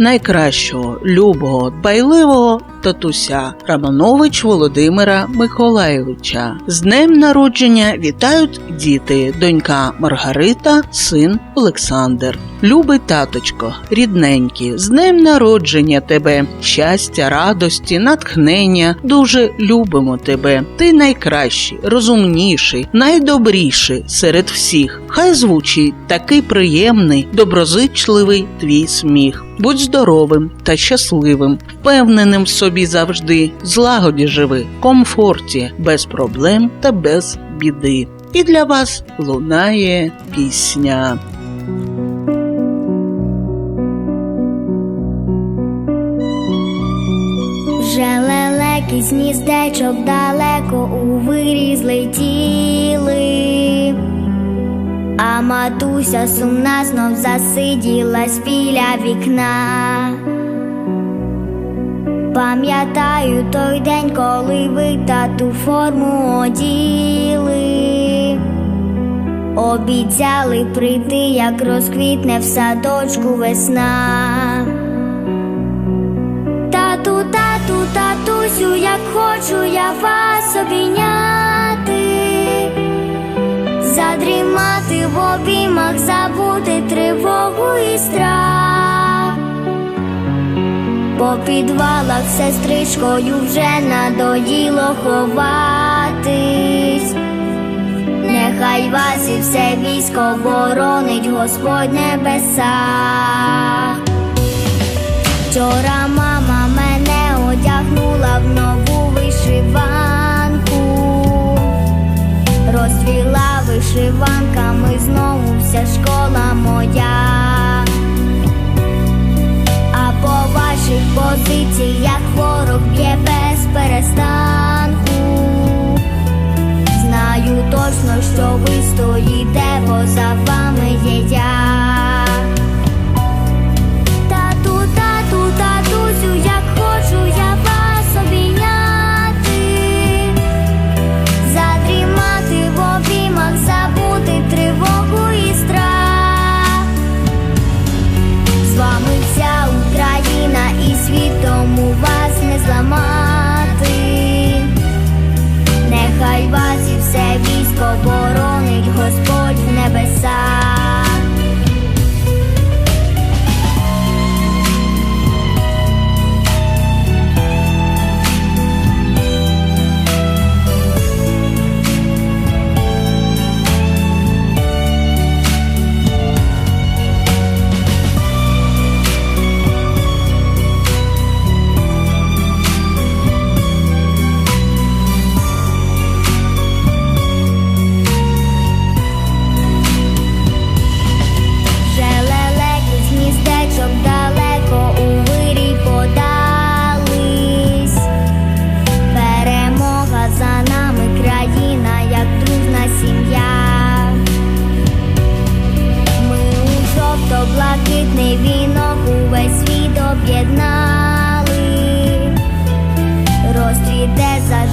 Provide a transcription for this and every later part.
найкращого, любого, дбайливого татуся Романович Володимира Миколаєвича. З днем народження вітають діти, донька Маргарита, син Олександр. Любий таточко, рідненький, з днем народження тебе, щастя, радості, натхнення. Дуже любимо тебе. Ти найкращий, розумніший, найдобріший серед всіх. Хай звучить такий приємний, доброзичливий твій сміх. Будь здоровим та щасливим, впевненим в собі завжди, злагоді живи, комфорті, без проблем та без біди. І для вас лунає пісня. Вже лелеки з гніздечок далеко у вирі злетіли, а матуся сумна знов засиділась біля вікна. Пам'ятаю той день, коли ви тату форму оділи, обіцяли прийти, як розквітне в садочку весна. Тату, тату, татусю, як хочу я вас обійняти, задрімати в обіймах, забути тривогу і страх. По підвалах сестричкою вже надоїло ховатись. Нехай вас і все військо боронить Господь небеса. Вчора мама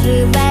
everybody.